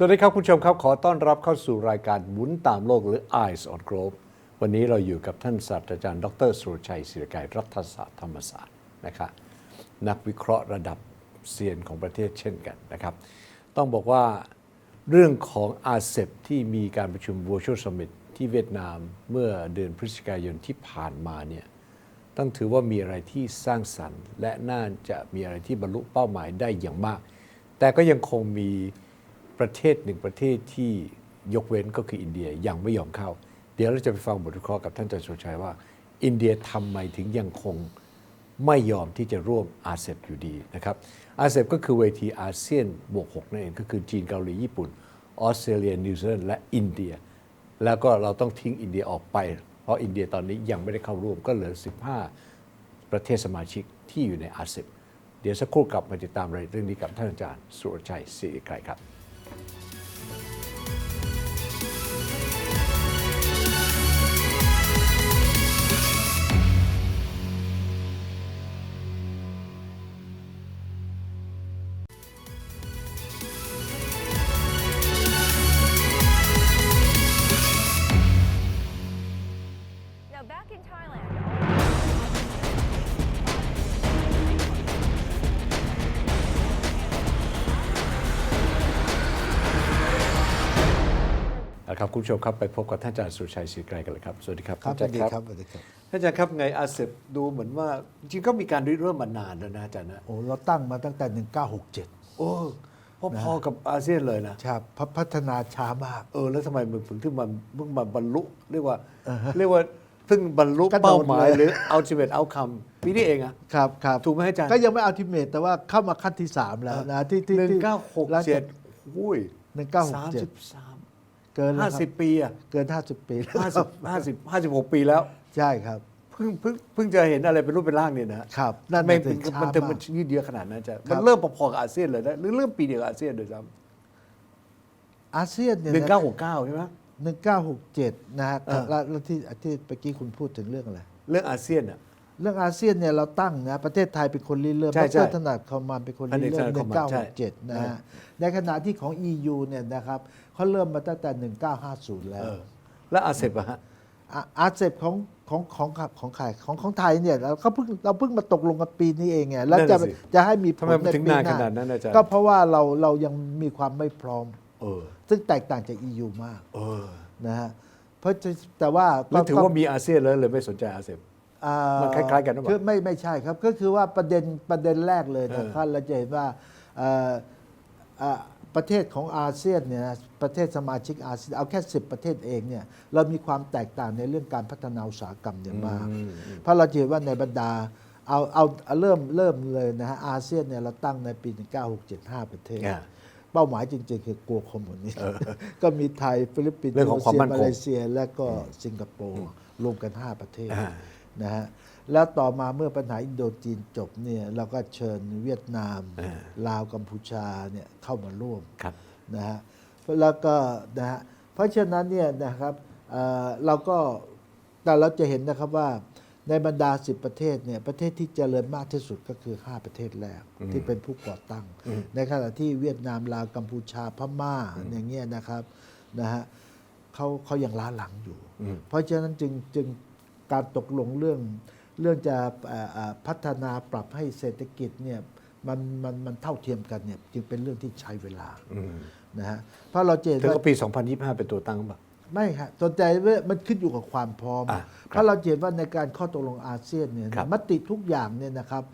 สวัสดีครับ คุณผู้ชมครับ ขอต้อนรับเข้าสู่รายการหมุนตามโลกหรือ Eyes on Globe วันนี้เราอยู่กับท่านศาสตราจารย์ ดรสุรชัยศิริกายรัฐศาสตร์ธรรมศาสตร์นะครับนักวิเคราะห์ระดับเซียนของประเทศเช่นกันนะครับ ต้องบอกว่าเรื่องของอาเซบที่มีการประชุม Virtual Summit ที่เวียดนามเมื่อเดือนพฤศจิกายนที่ผ่านมาเนี่ยต้องถือว่ามีอะไรที่สร้างสรรค์ และน่าจะมีอะไรที่บรรลุเป้าหมายได้อย่างมาก แต่ก็ยังคงมี ประเทศหนึ่งประเทศที่ยกเว้นก็คืออินเดียยังไม่ยอมเข้า เดี๋ยวเราจะไปฟังบทวิเคราะห์กับท่านอาจารย์สุรชัยว่า อินเดียทำไมถึงยังคงไม่ยอมที่จะร่วมอาเซบอยู่ดีนะครับอาเซบก็คือเวทีอาเซียนบวก6นั่นเองก็คือจีนเกาหลีญี่ปุ่นออสเตรเลียนิวซีแลนด์และอินเดีย แล้วก็เราต้องทิ้งอินเดียออกไป เพราะอินเดียตอนนี้ยังไม่ได้เข้าร่วมก็เหลือ 15 ประเทศสมาชิกที่อยู่ในอาเซียนเดี๋ยวสักครู่กลับมาติดตามรายเอียดเรื่องนี้กับท่านอาจารย์สุรชัยศรีไกรครับ Now back in Thailand. นะครับคุณผู้ชมครับไปพบกับท่านอาจารย์สุรชัยศรีไกรกันเลยครับ สวัสดีครับครับสท่าวันสดีอาจารย์ครับสวัสดีครับท่านอาจารย์ครับไงอาเซบดูเหมือนว่าจริงๆก็มีการริเริ่มมานานแล้วนะอาจารย์นะโอ้เราตั้งมาตั้งแต่ 1967 โอ้พอๆกับอาเซียนเลยนะครับพพัฒนาช้ามาก เออ แล้วทำไมมึงถึงถึงมาเพิ่งมาบรรลุเรียกว่า เรียกว่า เพิ่งบรรลุกระโดดเป้าหมายเลย หรือ ultimate outcome ปีนี้เองอะครับครับถูกไหมอาจารย์ก็ยังไม่อัลติเมทแต่ว่าเข้ามาขั้นที่ 3 แล้วนะที่ที่หนึ่งที่เก้าหกแล้วเจ็ดอุ้ยหนึ่งเก้าหกสามเจ็สิดบสามเกินแล้วห้าครัสิบปีอะเกิน 50 ปีแล้วห้าสิบห้าสิบห้าสิบหกปีแล้วใช่ครับเพิ่งเพิ่งเพิ่งจะเห็นอะไรเป็นรูปเป็นร่างเนี่ยนะครับนั่นไม่น่ะเป็นถึงช้ามันจะมากมันยืดเยื้อขนาดนั้นจะครัมันบเริ่มพอๆกับอาเซียนเลยนะหรือเริ่มปีเดียวกับอาเซียนโดยซ้อาเซียนเนี่ำยหนึ่งเก้าหกเก้าใช่ไหม หนึ่งเก้าหกเจ็ดนะฮะเออ แล้วแล้วที่ที่เมื่อกี้คุณพูดถึงเรื่องอะไร เรื่องอาเซียนอะ เรื่องอาเซียนเนี่ยเราตั้งนะประเทศไทยเป็นคนริเริ่มใช่ดใช่รถนัดคอมมานเป็นคนอันรินี้เริ่มถนัดหคอนึ่มงมานเก้าใช่หกเจ็ดนะฮะในขณะที่ของ EU เนี่ยนะครับเขาเริ่มมาตั้งแต่ 1950 แล้วเออ แล้วอาเซบอะฮะอะอาเซบของของของของของใครของของไทยเนี่ยเราก็เพิ่งเราเพิ่งมาตกลงกันปีนี้เองไงแล้วจะนั่นน่ะสิ จะให้มีผทำลไมมันในถึงปีนานหขน้านาดนั้นอาจารย์ก็เพราะว่าเราเรายังมีความไม่พร้อม เออ ซึ่งแตกต่างจาก EU มากเออนะฮะเพราะจะแต่ว่าแล้วถือก็ว่ามีอาเซียนแล้วเลยไม่สนใจอาเซบอ่ามันคล้ายๆกันหรือเปล่าคือไม่ไม่ใช่ครับ ก็คือว่าประเด็นประเด็นแรกเลยนะครับเราจะเห็นว่าเอ่อเอ่อประเทศของอาเซียนเนี่ยนะประเทศสมาชิกอาเซียนเอาแค่ 10 ประเทศเองเนี่ยเรามีความแตกต่างในเรื่องการพัฒนาอุตสาหกรรมเนี่ยมาก เพราะเราจะเห็นว่าในบรรดาเอาเอาเอาเริ่มเริ่มเลยนะฮะอาเซียนเนี่ยเราตั้งในปี 1975ประเทศ อ่าเป้าหมายจริงๆ คือกลัวคอมมิวนิสต์ก็มีไทยฟิลิปปินส์เรื่องของความมั่นคงมาเลเซีย และก็สิงคโปร์รวมกัน 5 ประเทศอ่านะฮะแล้วต่อมาเมื่อปัญหาอินโดจีนจบเนี่ยเราก็เชิญเวียดนามอ่าลาวกัมพูชาเนี่ยเข้ามาร่วมครับนะฮะแล้วก็นะฮะเพราะฉะนั้นเนี่ยนะครับเอ่อเราก็แต่เราจะเห็นนะครับว่า ในบรรดา 10 ประเทศเนี่ยประเทศที่เจริญมากที่สุดก็คือ 5 ประเทศแรกที่เป็นผู้ก่อตั้ง ในขณะที่เวียดนามลาวกัมพูชาพม่าอย่างเงี้ยนะครับนะฮะเขาเขายังล้าหลังอยู่ เพราะฉะนั้นจึงจึงการตกลงเรื่องเรื่องจะเอ่อเอ่อพัฒนาปรับให้เศรษฐกิจเนี่ยมันมันมันเท่าเทียมกันเนี่ยจึงเป็นเรื่องที่ใช้เวลานะฮะเพราะเราจะเห็นถึงว่าก็ปี 2025 เป็นตัวตั้งป่ะ ไม่ครับสนใจว่ามันขึ้นอยู่กับความพร้อม อะเพราะเราเห็นว่าในการข้อตกลงอาเซียนเนี่ยครับมติทุกอย่างเนี่ยนะครับ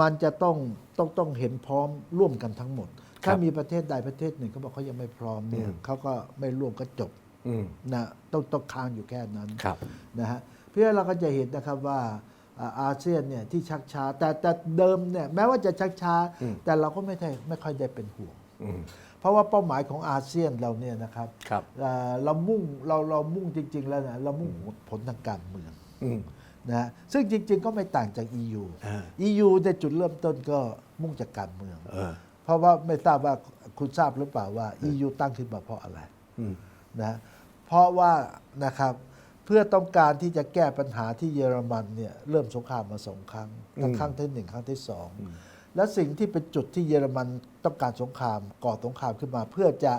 มันจะต้องต้องต้องเห็นพร้อมร่วมกันทั้งหมด ถ้ามีประเทศใดประเทศหนึ่งเขาบอกเขายังไม่พร้อมเนี่ยอืม เขาก็ไม่ร่วมก็จบอืมนะต้องต้องค้างอยู่แค่นั้น ครับ นะฮะเพื่อเราก็จะเห็นนะครับว่าอ่าอาเซียนเนี่ยที่ชักช้าแต่แต่เดิมเนี่ยแม้ว่าจะชักช้า อืม แต่เราก็ไม่ได้ไม่ค่อยได้เป็นห่วง อืม เพราะว่าเป้าหมายของอาเซียนเราเนี่ยนะครับครับ เอ่อเรามุ่งเราเรามุ่งจริง ๆ แล้วนะเรามุ่งผลทางการเมืองอืมนะฮะซึ่งจริง ๆ ก็ไม่ต่างจาก EU อ่า EU ในจุดเริ่มต้นก็มุ่งจากการเมือง เออ เพราะว่าไม่ทราบว่าคุณทราบหรือเปล่าว่า EU ตั้งขึ้นมาเพราะอะไรอืม นะเพราะว่านะครับเพื่อต้องการที่จะแก้ปัญหาที่เยอรมันเนี่ยเริ่มสงครามมาสองครั้งทั้งครั้งที่หนึ่งครั้งที่สอง และสิ่งที่เป็นจุดที่เยอรมันต้องการสงครามก่อสงครามขึ้นมา เพื่อจะ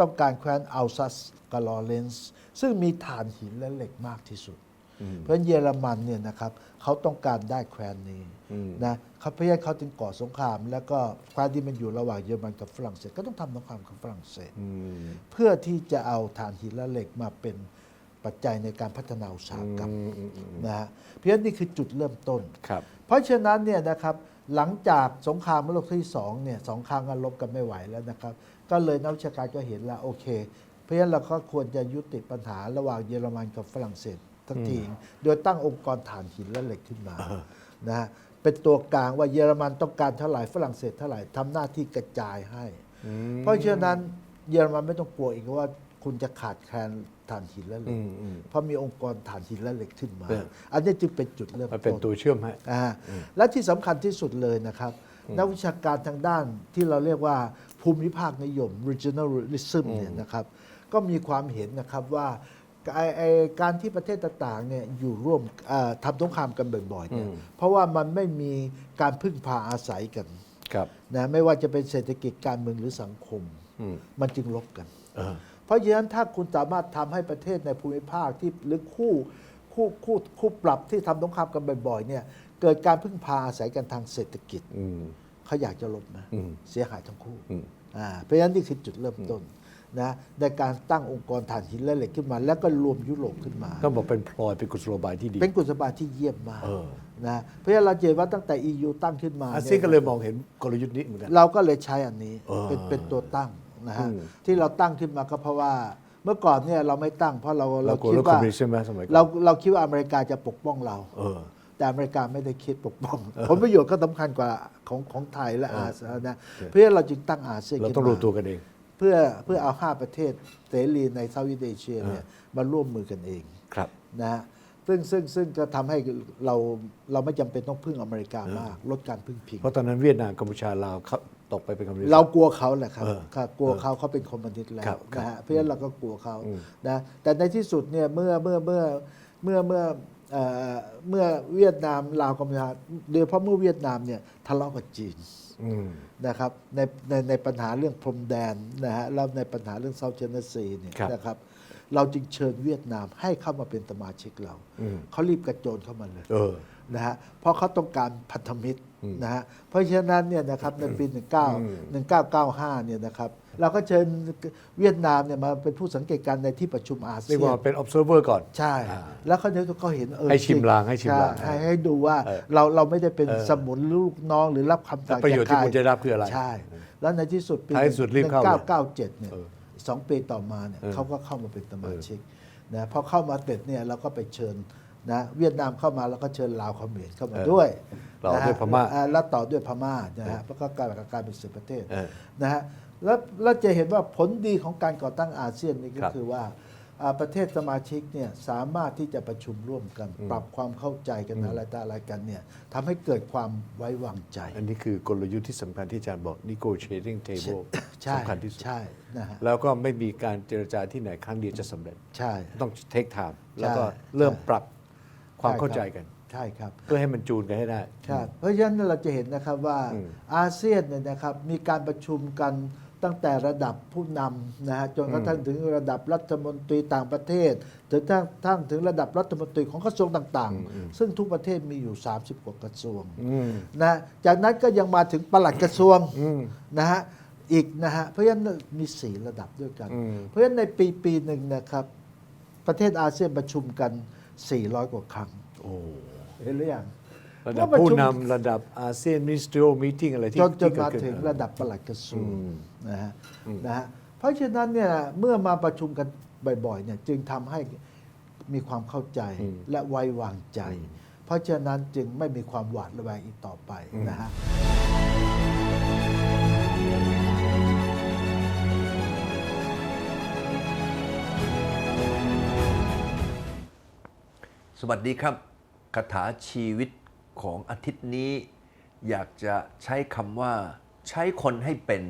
ต้องการแคว้นอัลซัสกับลอเรนซ์ซึ่งมีฐานหินและเหล็กมากที่สุด เพราะฉะนั้นเยอรมันเนี่ยนะครับเขาต้องการได้แคว้นนี้อืมนะเขาเพราะฉะนั้นเขาจึงก่อสงคราม แล้วก็แคว้นที่มันอยู่ระหว่างเยอรมันกับฝรั่งเศสก็ต้องทำสงครามกับฝรั่งเศสอืมเพื่อที่จะเอาถ่านหินและเหล็กมาเป็นปัจจัยในการพัฒนาอุตสาหกรรมอืมอืมอืมนะฮะเพราะฉะนั้นนี่คือจุดเริ่มต้นครับเพราะฉะนั้นเนี่ยนะครับ หลังจากสงครามโลกที่สองเนี่ยสองครั้งกันลบกันไม่ไหวแล้วนะครับ ก็เลยนักวิชาการก็เห็นแล้วโอเค เพราะฉะนั้นเราก็ควรจะยุติปัญหาระหว่างเยอรมันกับฝรั่งเศสทั้งทีโดยตั้งองค์กรถ่านหินและเหล็กขึ้นมานะฮะเป็นตัวกลางว่าเยอรมันต้องการเท่าไหร่ฝรั่งเศสเท่าไหร่ทำหน้าที่กระจายให้ เพราะฉะนั้นเยอรมันไม่ต้องกลัวอีกว่า คุณจะขาดแคลนถ่านหินและเหล็อืกมอืมเพราะมีองค์กรถ่านหินและเหล็กขึ้นมาเอออันนี้จึงเป็นจุดเริ่มมันต้นเป็นตัวเชื่อมให้อ่าและที่สำคัญที่สุดเลยนะครับนักวิชาการทางด้านที่เราเรียกว่าภูมิภาคนิยม regionalism เนี่ยนะครับ ก็มีความเห็นนะครับว่าไอ้ไอ้การที่ประเทศต่างๆเนี่ยอยู่ร่วมเอ่อทำสงครามกันบ่อยๆเนี่ยอืมเพราะว่ามันไม่มีการพึ่งพาอาศัยกันครับนะไม่ว่าจะเป็นเศรษฐกิจการเมืองหรือสังคมอืมมันจึงลบกัน เออเพราะฉะนั้นถ้าคุณสามารถทำให้ประเทศในภูมิภาคที่หรือคู่คู่คู่คู่ปรับที่ทำสงครามกันบ่อยๆเนี่ยเกิดการพึ่งพาอาศัยกันทางเศรษฐกิจอืมเขาอยากจะลบนะอืมเสียหายทั้งคู่อืมอ่าเพราะฉะนั้นนี่คือจุดเริ่มต้นนะในการตั้งองค์กรถ่านหินและเหล็กขึ้นมา แล้วก็รวมยุโรปขึ้นมาต้องบอกเป็นพลอยเป็นกุศโลบายที่ดี เป็นกุศลบายที่เยี่ยมมากเออนะเพราะฉะนั้นเราเห็นว่าตั้งแต่ EU ตั้งขึ้นมาอาเซียนนี่ก็เลยมองเห็นกลยุทธ์นี้เหมือนกันเราก็เลยใช้อันนี้เออเป็นเป็นตัวตั้ง นะฮะอืมที่เราตั้งขึ้นมาก็เพราะว่า เมื่อก่อนเนี่ยเราไม่ตั้งเพราะเราเราเรากลัวคิดเรื่องคอว่ามมิวนิสต์ใช่ไหมสมัยก่อนเราเราคิดว่าอเมริกาจะปกป้องเราเออแต่อเมริกาไม่ได้คิดปกป้องผลประโยชน์ก็สำคัญกว่าของของไทยและเอออาเซียนนะโอเคเพราะฉะนั้นเราจึงตั้งอาเซียนเราขึ้นต้องมารู้ตัวกันเองเพื่อเพื่อเอาห้าประเทศเสรีในเซาท์อีสเอเชียเนี่ยมาร่วมมือกันเองครับนะฮะซึ่งซึ่งซึ่งก็ทำให้เราเราไม่จำเป็นต้องพึ่งอเมริกามาก ลดการพึ่งพิง เพราะตอนนั้นเวียดนามกัมพูชาลาวเขา ตกไปเป็นคอมมิวนิสต์ เรากลัวเขาแหละครับเออครับกลัวเขาเขาเป็นคอมมิวนิสต์แล้ครัวบครับนะฮะเพราะฉะนั้นเราก็กลัวเขาอืม นะแต่ในที่สุดเนี่ยเมื่อเมื่อเมื่อเมื่อเมื่อเอ่อเมื่อเวียดนามลาวกัมพูชาโดยเฉพาะเมื่อเวียดนามเนี่ยทะเลาะกับจีน อืม นะครับในในในปัญหาเรื่องพรมแดนนะฮะแล้วในปัญหาเรื่องเซาท์เชนซีเนี่ยครับนะครับ เราจึงเชิญเวียดนามให้เข้ามาเป็นสมาชิกเราอืมเขารีบกระโจนเข้ามาเลยเออนะฮะเพราะเขาต้องการพันธมิตรนะฮะเพราะฉะนั้นเนี่ยนะครับในปี 19 1995 เนี่ยนะครับเราก็เชิญเวียดนามเนี่ยมาเป็นผู้สังเกตการณ์ในที่ประชุมอาเซีเรียยกว่านเป็น observer ก่อน ใช่อ่าแล้วเขาเนี่ยเขาเห็นเออให้ชิมจริลางให้ชิมลางใช่ให้ให้ดูว่าเออเราเราไม่ได้เป็นเออสมุนลูกน้องหรือรับคำสั่งแต่ประโยชน์จากที่ใคคุณจะได้รับคืออะไร ใช่ แล้วในที่สุดปีท้ายสุดรีบเข้าเลย1997 เนี่ยเออ สองปีต่อมาเนี่ยเออเขาก็เข้ามาเป็นสมาชิกนะพอเข้ามาเสร็จเนี่ยเราก็ไปเชิญนะเวียดนามเข้ามาแล้วก็เชิญลาวเขมรเข้ามาด้วยต่อนะฮะด้วยพม่าอ่แล้วต่อด้วยพม่านะฮะแล้วก็กลายกลายเป็นสิบประเทศเออนะฮะแล้วเราจะเห็นว่าผลดีของการก่อตั้งอาเซียนนี่ก็ครับคือว่าอ่า ประเทศสมาชิกเนี่ยสามารถที่จะประชุมร่วมกัน ปรับความเข้าใจกันอะไรต่ออะไรกันเนี่ยทำให้เกิดความไว้วางใจ อันนี้คือกลยุทธ์ที่สำคัญที่อาจารย์บอก negotiating table ใช่สำคัญที่สุดใช่นะฮะแล้วก็ไม่มีการเจรจาที่ไหนครั้งเดียวจะสำเร็จ ใช่ ต้อง take time แล้วก็ใช่เริ่มปรับความใช่ครับเข้าใจกันใช่ครับเพื่อให้มันจูนกันให้ได้ใช่เพราะฉะนั้นเราจะเห็นนะครับว่าอืมอาเซียนเนี่ยนะครับมีการประชุมกัน ตั้งแต่ระดับผู้นำนะฮะจนกระทั่งถึงระดับรัฐมนตรีต่างประเทศถึงทั้งทั้งถึงระดับรัฐมนตรีของกระทรวงต่างๆ ซึ่งทุกประเทศมีอยู่ 30 กว่ากระทรวงอืมนะจากนั้นก็ยังมาถึงปลัดกระทรวงอืมนะฮะอีกนะฮะเพราะฉะนั้นมีสี่ระดับด้วยกันอืมเพราะฉะนั้นในปีปีหนึ่งนะครับ ประเทศอาเซียนประชุมกัน 400 กว่าครั้งโอ้เห็นหรือยัง ระดับว่าประชุมผู้นำระดับอาเซียนมินิส t ร i a l meeting อะไรที่จนจนที่เกิดมาขึ้นถึงระดับปลัดกระทรวงอืมนะฮะนะฮะเพราะฉะนั้นเนี่ยเมื่อมาประชุมกันบ่อยๆเนี่ยจึงทำให้มีความเข้าใจและไว้วางใจ เพราะฉะนั้นจึงไม่มีความหวาดระแวงอีกต่อไปนะฮะสวัสดีครับคาถาชีวิต ของอาทิตย์นี้ อยากจะใช้คำว่า ใช้คนให้เป็น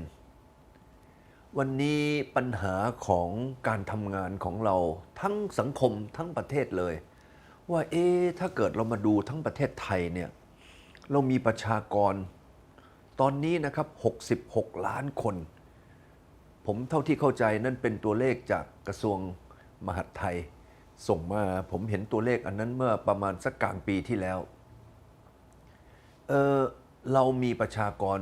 วันนี้ปัญหาของการทำงานของเราทั้งสังคมทั้งประเทศเลย ว่าเอ๊ถ้าเกิดเรามาดูทั้งประเทศไทยเนี่ยเรามีประชากร ตอนนี้นะครับ 66 ล้านคน ผมเท่าที่เข้าใจนั่นเป็นตัวเลขจากกระทรวงมหาดไทยส่งมาผมเห็นตัวเลขอันนั้นเมื่อประมาณสักกลางปีที่แล้ว เออเรามีประชากร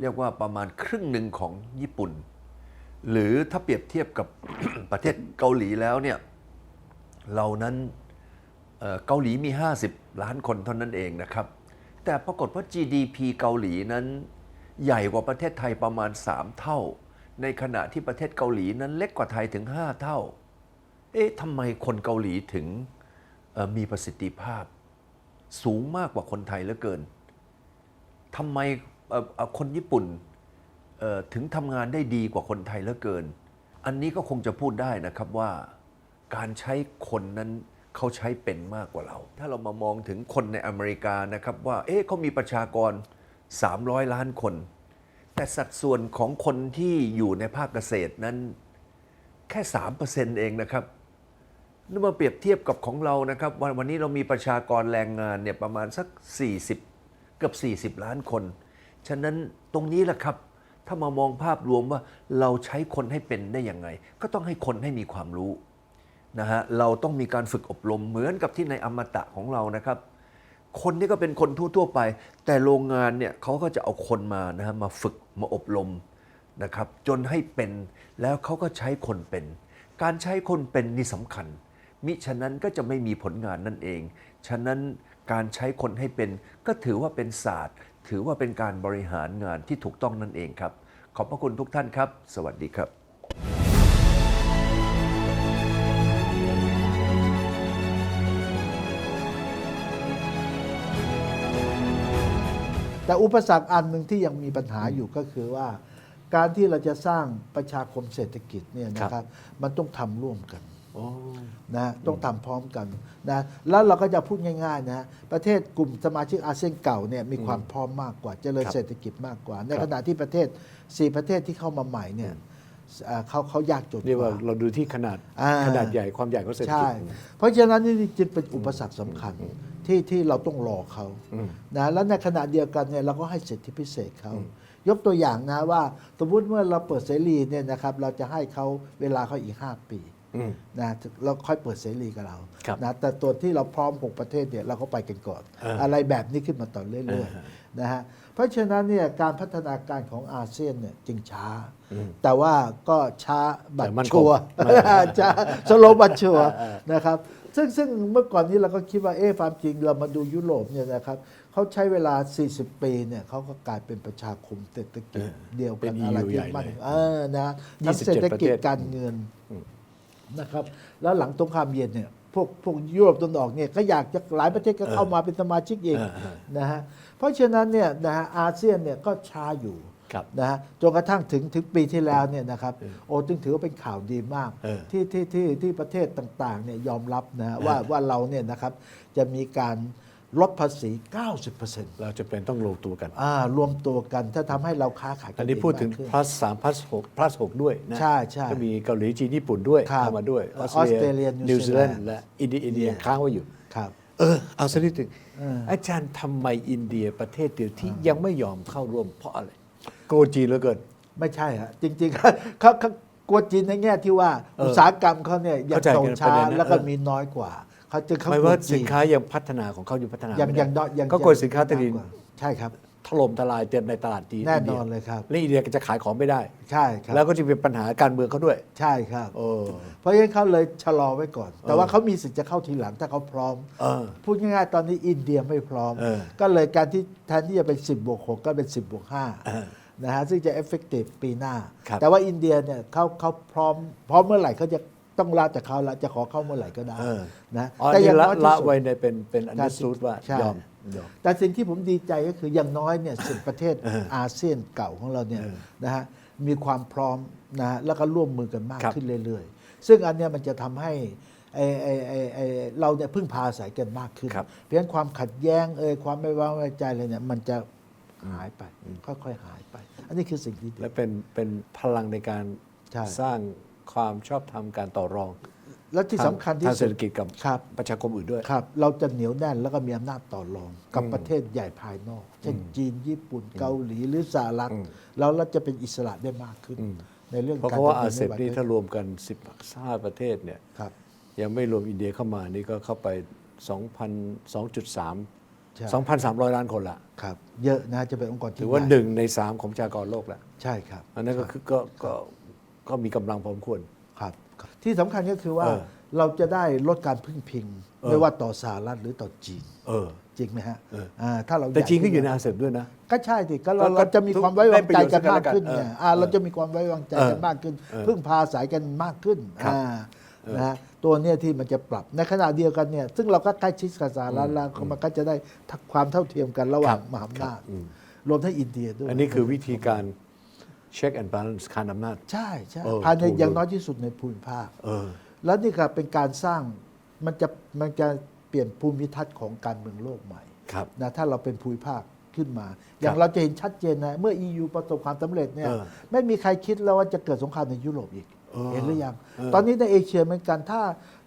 เรียกว่าประมาณครึ่งหนึ่งของญี่ปุ่น หรือถ้าเปรียบเทียบกับ ประเทศเกาหลีแล้วเนี่ยเรานั้นเเกาหลีมี 50 ล้านคนเท่านั้นเองนะครับ แต่ปรากฏว่า GDP เกาหลีนั้นใหญ่กว่าประเทศไทยประมาณ 3 เท่า ในขณะที่ประเทศเกาหลีนั้นเล็กกว่าไทยถึง 5 เท่า เอ๊ะทำไมคนเกาหลีถึงมีประสิทธิภาพ สูงมากกว่าคนไทยเหลือเกิน ทำไมคนญี่ปุ่นถึงทำงานได้ดีกว่าคนไทยเหลือเกิน อันนี้ก็คงจะพูดได้นะครับว่าการใช้คนนั้นเขาใช้เป็นมากกว่าเรา ถ้าเรามามองถึงคนในอเมริกานะครับว่า เอ๊ะเขามีประชากร 300 ล้านคน แต่สัดส่วนของคนที่อยู่ในภาคเกษตรนั้นแค่3%เองนะครับนึกมาเปรียบเทียบกับของเรานะครับวันวันนี้เรามีประชากรแรงงานเนี่ยประมาณสัก 40 เกือบ 40 ล้านคน ฉะนั้นตรงนี้แหละครับ ถ้ามามองภาพรวมว่าเราใช้คนให้เป็นได้ยังไง ก็ต้องให้คนให้มีความรู้นะฮะเราต้องมีการฝึกอบรมเหมือนกับที่ในอมตะของเรานะครับ คนนี่ก็เป็นคนทั่วๆไป แต่โรงงานเนี่ยเขาก็จะเอาคนมานะฮะมาฝึกมาอบรมนะครับ จนให้เป็นแล้วเขาก็ใช้คนเป็น การใช้คนเป็นนี่สำคัญมิฉะนั้นก็จะไม่มีผลงานนั่นเอง ฉะนั้น การใช้คนให้เป็น ก็ถือว่าเป็นศาสตร์ ถือว่าเป็นการบริหารงานที่ถูกต้องนั่นเองครับ ขอบพระคุณทุกท่านครับ สวัสดีครับแต่อุปสรรคอันหนึ่งที่ยังมีปัญหาอยู่ก็คือว่า การที่เราจะสร้างประชาคมเศรษฐกิจเนี่ยนะครับ มันต้องทำร่วมกัน นะต้องทำพร้อมกันนะแล้วเราก็จะพูดง่ายๆนะประเทศกลุ่มสมาชิกอาเซียนเก่าเนี่ยมีความพร้อมมากกว่าเจริญครับเศรษฐกิจมากกว่า ในครับ ขณะที่ประเทศสี่ประเทศที่เข้ามาใหม่เนี่ยเอ่อเขาเขายากจนเรียกกว่า ว่า เราดูที่ขนาดอ่า ขนาดใหญ่ความใหญ่ของเศรษฐใช่กิจเพราะฉะนั้นนี่จึงเป็นอุปสรรคสำคัญที่ที่เราต้องรอเขาอืมนะแล้วในขณะเดียวกันเนี่ยเราก็ให้สิทธิพิเศษเขา ยกตัวอย่างนะว่า สมมติเมื่อเราเปิดเสรีเนี่ยนะครับเราจะให้เขาเวลาเขาอีก 5 ปีอืม นะเราค่อยเปิดเสรีกับเราครับนะแต่ตัวที่เราพร้อม 6 ประเทศเนี่ยเราก็ไปกันก่อน เออออะไรแบบนี้ขึ้นมาต่อเรื่อยเออๆนะฮะเพราะฉะนั้นเนี่ยการพัฒนาการของอาเซียนเนี่ยจึงช้า แต่ว่าก็ช้าบัตแต่มั่นคงชัวร์ ช้าสโลบัตชัวร์นะครับซึ่งซึ่งเมื่อก่อนนี้เราก็คิดว่าเอ๊ะความจริงเรามาดูยุโรปเนี่ยนะครับเขาใช้เวลา 40 ปีเนี่ยเขาก็กลายเป็นประชาคมเศรษฐกิจเดียวเป็กันนอะไร EU ที่ใหญ่มันเลยเออนะทั้ง27เศรษฐกิจประเทศการเงิน นะครับ แล้วหลังสงครามเย็นเนี่ยพวกพวกยุโรปตะวันออกเนี่ยก็อยากจะหลายประเทศก็เข้ามาเป็นสมาชิกเองเออเออนะฮะเพราะฉะนั้นเนี่ยนะฮะอาเซียนเนี่ยก็ช้าอยู่ครับนะฮะจนกระทั่งถึงถึงปีที่แล้วเนี่ยนะครับโอ้จึงถือว่าเป็นข่าวดีมากเออที่ที่ที่ที่ประเทศต่างๆเนี่ยยอมรับนะฮะว่าว่าเราเนี่ยนะครับจะมีการ ลดภาษี 90%เราจะเป็นต้องลงตัวกัน อ่ารวมตัวกันถ้าทำให้เราค้าขายกัอันนี้พูดถึง มากขึ้น plus 3 plus 6 plus 6ด้วยนะใช่ใช่ก็มีเกาหลีจีนญี่ปุ่นด้วยครับเข้ามาด้วยออสเตรเลียนินิววซีซีแลแลนนด์ ด์และอินเดียอินเดียเนี่ยค้างไว้อยู่ ครับ เออ เอาสักนิดหนึ่งเออ อาจารย์ทำไมอินเดียประเทศเดียวที่ยังไม่ยอมเข้าร่วมเพราะอะไรโกจีนเหลือเกิน ไม่ใช่ฮะจริงๆเขาเขาเขากลัวจีนในแง่ที่ว่า เอออุตสาหกรรมเขาเนี่ยยังเข้าใจโตกันช้าประเด็นนั้นแล้วก็เออมีน้อยกว่า เขาจึงเขาหมายกลัว่าจีสินค้ายังพัฒนาของเขาอยู่พัฒนายังไม่ยังได้ยังก็กลัวสินค้าใต้ดินกว่าใช่ครับถล่มทลายเต็มในตลาดจีนแน่ดีนอนเลยครับและอินเดียก็จะขายของไม่ได้ ใช่ครับ แล้วก็จะเป็นปัญหาการเมืองเขาด้วย ใช่ครับเออเพราะฉะนั้นเขาเลยชะลอไว้ก่อน แต่ว่าเขามีสิทธิ์จะเข้าทีหลังถ้าเขาพร้อมเออพูดง่ายๆตอนนี้อินเดียไม่พร้อมเออก็เลยการที่แทนที่จะเป็น 10บวก6ก็เป็น 10บวกเออ5นะฮะซึ่งจะเอฟเฟกตีฟปีหน้าครับแต่ว่าอินเดียเนี่ยเขาเขาพร้อมพร้อมเมื่อไหร่เขาจะ ต้องลาจากเขาละจะขอเข้าเมื่อไหร่ก็ได้เออ นะอ๋อแต่นี่อย่างละน้อยที่ละสุด ไว้ในเป็นเป็นอันใช่นี้สูตว่าใช่ ยอมยอม แต่สิ่งที่ผมดีใจก็คืออย่างน้อยเนี่ยสิประเทศเอออาเซียนเก่าของเราเนี่ยเออนะฮะมีความพร้อมนะฮะแล้วก็ร่วมมือกันมากครับขึ้นเรื่อยๆ ซึ่งอันเนี้ยมันจะทำให้ไอ้ไอ้ไอ้ไอ้เราเนี่ยพึ่งพาอาศัยกันมากขึ้น ครับ เพราะฉะนั้นความขัดแย้งเอ่ยความไม่ไว้วางใจอะไรเนี่ยมันจะหายไป ค่อยๆหายไป อันนี้คือสิ่งที่ดี และเป็นเป็นพลังในการใช่ สร้าง ความชอบธรรมการต่อรองแล้วที่ทางสำคัญที่ทางสุเศรดษฐกิจกับครับ ประชาคมอื่นด้วย ครับเราจะเหนียวแน่นแล้วก็มีอำนาจต่อรองกับอืมประเทศใหญ่ภายนอก เช่นจีนญี่ปุ่นเกาหลีหรือสหรัฐอืมแล้วเราจะเป็นอิสระได้มากขึ้นอืมในเรื่องเพราะการเขาว่าดำอานินเซียนนโยบยนี่ถ้ารวมกัน 15 ประเทศเนี่ยครับ ยังไม่รวมอินเดียเข้ามานี่ก็เข้าไป 2,000 2.3ใช่2,300 ล้านคนละ ครับ เยอะนะจะเป็นองค์กรที่ถือว่า ใญ่หนึ่งในสามของประชากรโลกแล้วใช่ครับ อันนั้นก็คือก็ก็ ก็มีกำลังพอสมควร ครับ ที่สำคัญก็คือว่าเออเราจะได้ลดการพึ่งพิงเออ ไม่ว่าต่อสหรัฐหรือต่อจีน เออ จริงไหมฮะเอออ่าถ้าเราแต่จีนก็ใหอยู่ญ่ในขึ้อาเซียนด้วยนะ ก็ใช่สิก็เราก็เราจะมีความไว้วางใจกันมากขึ้นได้ประโยชน์ซึ่งกันและกันเนี่ยเอออ่าเราจะมีความไว้วางใจกันเออมากขึ้น เออพึ่งพาอาศัยกันมากขึ้นครับอ่านะฮะตัวเนี้ยที่มันจะปรับในขณะเดียวกันเนี่ยซึ่งเราก็ใกล้ชิดกับสหรัฐแล้วมันก็จะได้ความเท่าเทียมกันระหว่างครับมหาอำนาจอืมรวมทั้งอินเดียด้วย อันนี้คือวิธีการ เช็คแอนด์บาลานซ์คานอำนาจ ใช่ใช่เออภายในถูกอย่างน้อยที่สุดในภูมิภาค เออ แล้วนี่ก็เป็นการสร้างมันจะมันจะเปลี่ยนภูมิทัศน์ของการเมืองโลกใหม่ครับ นะถ้าเราเป็นภูมิภาคขึ้นมา อย่างครับเราจะเห็นชัดเจนนะ เมื่อ EU ประสบความสำเร็จเนี่ยเออไม่มีใครคิดแล้วว่าจะเกิดสงครามในยุโรปอีกเออเห็นหรือยัง เออตอนนี้ในเอเชียเหมือนกันถ้า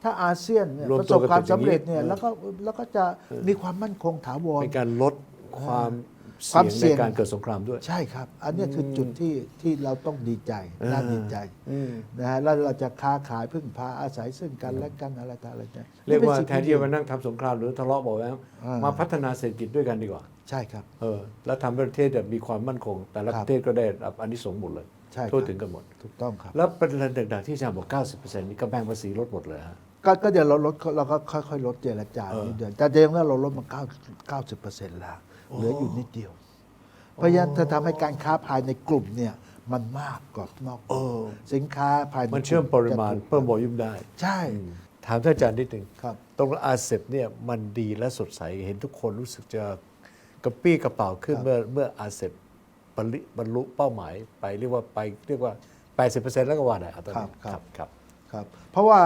ถ้าอาเซียนเนี่ยรวมประตัสวบกันความสำเร็จเนี่ยเป็นอย่างนี้ แล้วก็แล้วก็จะมีความมั่นคงถาวร เป็นการลดความความ เสี่เสี่ยยงงในการเกิดสงครามด้วย ใช่ครับ อันเนี้ยคือจุดที่ที่เราต้องดีใจน่าดีใจอืมนะฮะแล้วเราจะค้าขายพึ่งพาอาศัยซึ่งกันและกันอะไรต่างๆอะไรเนี่ยเรียกว่าป็สิ่งแทนที่จะมานั่งทำสงครามหรือทะเลาะเบอกแล้วอ่ามมาพัฒนาเศรษฐกิจด้วยกันดีกว่า ใช่ครับเออแล้วทำให้ประเทศแบบมีความมั่นคง แต่ละครัปบระเทศก็ได้รับอันนี้สงส์หมดเลยใช่ครับทั่วถึงกันหมดถูกต้องครับ แล้วประเด็นต่างๆที่อาจารย์บอก 90%นี่กำแพงภาษีลดหมดเลยฮะก็ก็เดี๋ยวเราลดเราก็ค่อยๆลดเจรจาเออนิดเดียวแต่เดี๋ยวนี้เราลดมา9 90เปอร์เซ็นต์แล้ว เหลืออยู่นิดเดียว เพราะฉะนั้นจะทำให้การค้าภายในกลุ่มเนี่ยมันมากกว่านอกกลุ่มสินค้าภายในมันเชื่อมปริมาณจะถูกเพิ่มโวยุ่มได้ ใช่ ถามท่านอาจารย์นิดหนึ่งครับ ตรงอาเซบเนี่ยมันดีและสดใสเห็นทุกคนรู้สึกจะกระปี้กระเป๋าขึ้นครับเมื่อเมื่ออาเซบบรรลุบรรลุเป้าหมายไปเรียกว่าไปเรียกว่า 80%แล้วก็ว่าได้เอาตอนนี้ครับครับครับ เพราะว่า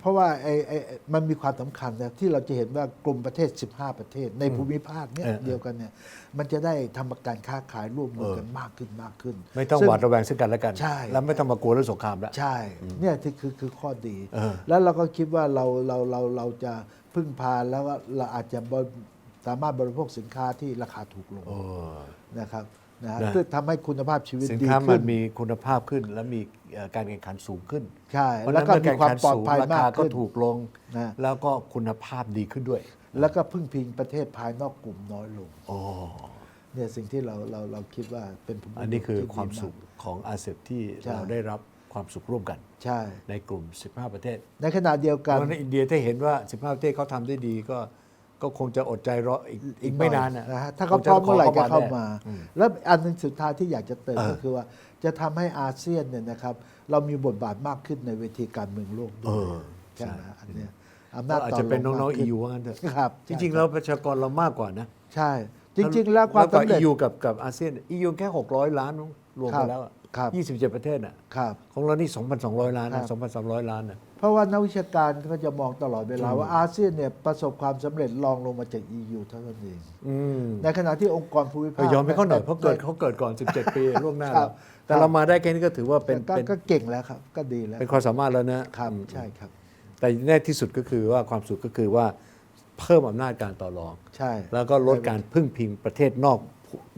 เพราะว่าไอ้ไอ้มันมีความสำคัญนะที่เราจะเห็นว่ากลุ่มประเทศ 15 ประเทศ ในภูมิภาคเนี่ยเออเออเดียวกันเนี่ยมันจะได้ทำการค้าขายร่วมมือกันมากขึ้นมากขึ้น ไม่ต้องซึ่หวาดระแวงซึ่งกันและกัน ใช่ แล้วไม่ต้องมากลัวเรื่องสงครามแล้ว ใช่เนี่ยที่คือคือข้อดีเออแล้วเราก็คิดว่าเราเราเราเราจะพึ่งพาแล้วก็เราอาจจะบริสามารถบริโภคสินค้าที่ราคาถูกลงโอ้นะครับ นะฮะนะ เพื่อทำให้คุณภาพชีวิตสินดีค้ามัขึ้นนมีคุณภาพขึ้น และมีเอ่อการแข่งขันสูงขึ้นใช่เพราะฉะแล้วนั้นก็เมื่อมีแข่งความขันปลอดสูงภัยรามาคากก็ขึ้น ถูกลง นะ แล้วก็คุณภาพดีขึ้นด้วยแล้วก็พึ่งพิงประเทศภายนอกกลุ่มน้อยลงโอ้เนี่ยสิ่งที่เราเราเราคิดว่าเป็นผลประโยชน์อันนี้คือที่ดีความสุขก ของอาเซียนที่ใช่ เราได้รับความสุขร่วมกัน ใช่ ในกลุ่ม 15 ประเทศในขณะเดียวเพกัน ราะในอินเดียถ้าเห็นว่า 15 ประเทศเขาทำได้ดีก็ ก็คงจะอดใจรออีกอีกไม่นานนะฮะถ้าเขาพร้อมเมื่อไหร่ก็เข้ามาอืมแล้วอันหนึงสุดท้ายที่อยากจะเติมเออก็คือว่า จะทำให้อาเซียนเนี่ยนะครับ เรามีบทบาทมากขึ้นในเวทีการเมืองโลกด้เอวยอ ใช่ไหมใช่อันเนี้ยอำก็นาจอาจต่อจะเป็นรน้องมากๆขึ้ EU ว่างั้นเถอะครับจริง ๆ แล้วประชากรเรามากกว่านะใช่ จริง ๆ แล้วความสำเร็จแล้วก็ EU กับกับอาเซียน EU แค่ 600 ล้านมั้งรวมครักับ นแล้วอะ ครับ27ประเทศน่ะครับ ของเรานี่2,200ล้านครันะบ2,300ล้านนะ เพราะว่านักวิชาการก็จะมองตลอดเวลาว่าอาเซียนเนี่ยประสบความสำเร็จรองลงมาจาก EU เท่านั้นเอง อืมในขณะที่องค์กรภูมิภาก็คยอมให้เขาหน่อยเพราะเกิดเขาเกิดก่อน 17 ปีล่วงหน้าครัเราบ แต่เรามาได้แค่นี้ก็ถือว่าเป็นก็เป็นก็เก่งแล้วครับ ก็ดีแล้วเป็นความสามารถแล้วนะครับอืมใช่ครับ แต่แน่ที่สุดก็คือว่าความสุขก็คือว่าเพิ่มอำนาจการต่อรอง ใช่แล้วก็ลดการพึ่งพิงประเทศนอก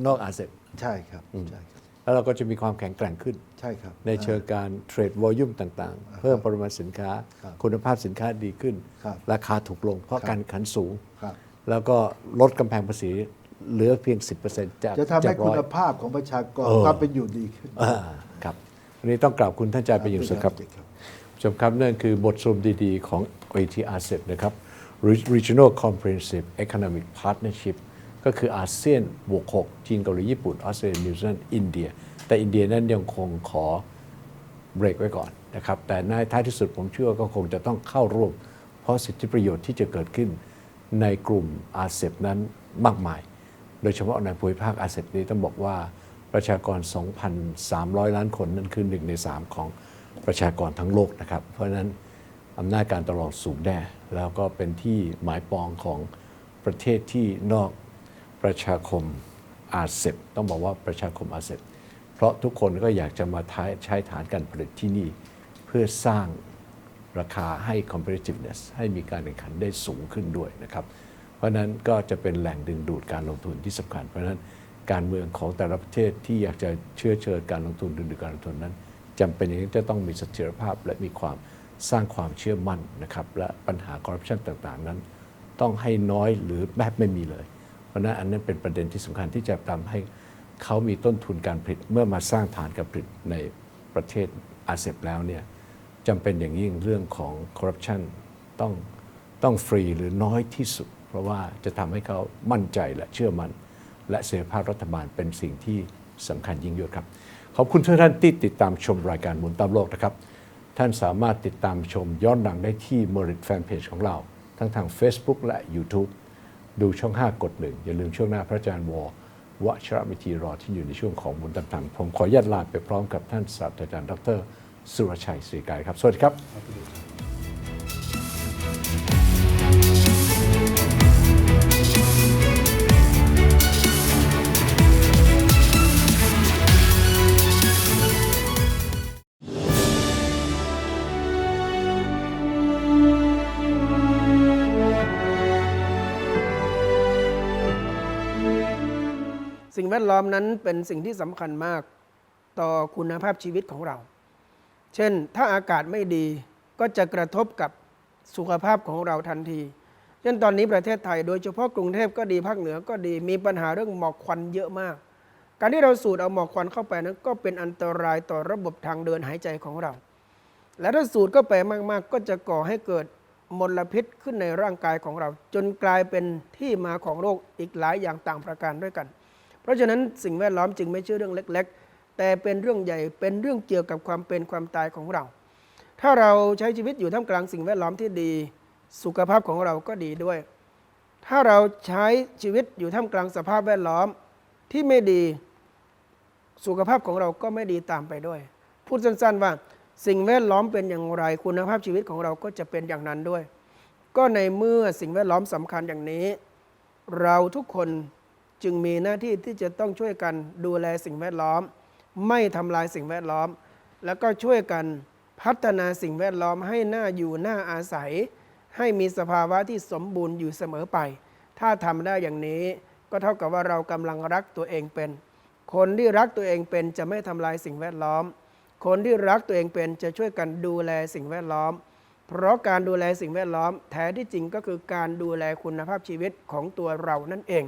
นอกอาเซียน ใช่ครับใช่ครับ แล้วเราก็จะมีความแข็งแกร่งขึ้น ใช่ครับในเชิงการเทรดวอลลุ่มต่างๆ เพิ่มปริมาณสินค้าครับคุณภาพสินค้าดีขึ้นครับราคาถูกลง เพราะครับการแข่งขันสูงครับแล้วก็ลดกำแพงภาษีเหลือเพียง 10%จากจะทำให้จากร้คุอยณภาพของประชากรเออความเป็นอยู่ดีขึ้นอ่าครับวันนี้ต้องกราบคุณท่านอาจารย์ประยุทธ์สุขครับครับผู้ชมครับนั่นคือบทสรุปดีๆ ของ OET ASEP นะครับ Regional Comprehensive Economic Partnership ก็คืออาเซียนบวก6จีนเกาหลีญี่ปุ่นออสเตรเลียนิวซีแลนด์อินเดีย แต่อินเดียนั้นยังคงขอเบรกไว้ก่อนนะครับแต่ในท้ายที่สุดผมเชื่อก็คงจะต้องเข้าร่วม เพราะสิทธิประโยชน์ที่จะเกิดขึ้นในกลุ่มอาเซียนนั้นมากมาย โดยเฉพาะในภูมิภาคอาเซียนนี้ต้องบอกว่าประชากร 2,300 ล้านคนนั่นคือหนึ่งใน 3 ของประชากรทั้งโลกนะครับ เพราะฉะนั้นอำนาจการตลอดสูงแน่แล้วก็เป็นที่หมายปองของประเทศที่นอก ประชาคมอาเซียนต้องบอกว่าประชาคมอาเซียนเพราะทุกคนก็อยากจะมาใช้ฐานการผลิตที่นี่ เพื่อสร้างราคาให้ competitiveness ให้มีการแข่งขันได้สูงขึ้นด้วยนะครับ เพราะนั้นก็จะเป็นแหล่งดึงดูดการลงทุนที่สำคัญ เพราะนั้นการเมืองของแต่ละประเทศที่อยากจะเชื่อเชิญการลงทุนดึงดูดการลงทุนนั้นจำเป็นอย่างนี้จะต้องมีเสถียรภาพและมีความสร้างความเชื่อมั่นนะครับและปัญหาคอร์รัปชันต่างๆ นั้น ต้องให้น้อยหรือแทบไม่มีเลย เพราะนั้นอันนั้นเป็นประเด็นที่สำคัญที่จะทำให้เขามีต้นทุนการผลิตเมื่อมาสร้างฐานการผลิตในประเทศอาเซียนแล้วเนี่ยจำเป็นอย่างยิ่งเรื่องของคอร์รัปชันต้องต้องฟรีหรือน้อยที่สุด เพราะว่าจะทำให้เขามั่นใจและเชื่อมัน่นและเสรีภาพรัฐบาลเป็นสิ่งที่สำคัญยิ่งยวดครับ ขอบคุณทุกท่านที่ติดตามชมรายการหมุนตามโลกนะครับ ท่านสามารถติดตามชมย้อนหลังได้ที่ Merit Fanpage ของเรา ทั้งทาง Facebook และ YouTube ดูช่อง 5 กดหนึ่งอย่าลืมช่วงหน้าพระอาจารย์วอวชระมิธีรอที่อยู่ในช่วงของหมุนตามธรรมผมขออนุญาตลาไปพร้อมกับท่านศาสตราจารย์ดร สุรชัยศรีกายครับ สวัสดีครับ แวดล้อมนั้นเป็นสิ่งที่สำคัญมากต่อคุณภาพชีวิตของเรา เช่น ถ้าอากาศไม่ดีก็จะกระทบกับสุขภาพของเราทันที เช่นตอนนี้ประเทศไทย โดยเฉพาะกรุงเทพก็ดีภาคเหนือก็ดีมีปัญหาเรื่องหมอกควันเยอะมาก การที่เราสูดเอาหมอกควันเข้าไปนั้นก็เป็นอันตรายต่อระบบทางเดินหายใจของเรา และถ้าสูดเข้าไปมากๆ ก็จะก่อให้เกิดมลพิษขึ้นในร่างกายของเรา จนกลายเป็นที่มาของโรคอีกหลายอย่างต่างประการด้วยกัน เพราะฉะนั้นสิ่งแวดล้อมจึงไม่ใช่เรื่องเล็ก ๆ แต่เป็นเรื่องใหญ่เป็นเรื่องเกี่ยวกับความเป็นความตายของเรา ถ้าเราใช้ชีวิตอยู่ท่ามกลางสิ่งแวดล้อมที่ดี สุขภาพของเราก็ดีด้วย ถ้าเราใช้ชีวิตอยู่ท่ามกลางสภาพแวดล้อมที่ไม่ดีสุขภาพของเราก็ไม่ดีตามไปด้วย พูดสั้นๆว่าสิ่งแวดล้อมเป็นอย่างไร คุณภาพชีวิตของเราก็จะเป็นอย่างนั้นด้วย ก็ในเมื่อสิ่งแวดล้อมสำคัญอย่างนี้ เราทุกคน จึงมีหน้าที่ที่จะต้องช่วยกันดูแลสิ่งแวดล้อม ไม่ทำลายสิ่งแวดล้อม แล้วก็ช่วยกันพัฒนาสิ่งแวดล้อมให้หน่าอยู่หน่าอาศัย ให้มีสภาวะที่สมบูรณ์อยู่เสมอไป ถ้าทำได้อย่างนี้ก็เท่ากับว่าเรากำลังรักตัวเองเป็น คนที่รักตัวเองเป็นจะไม่ทำลายสิ่งแวดล้อม คนที่รักตัวเองเป็นจะช่วยกันดูแลสิ่งแวดล้อม เพราะการดูแลสิ่งแวดล้อม แท้ที่จริงก็คือการดูแลคุณภาพชีวิตของตัวเรานั่นเอง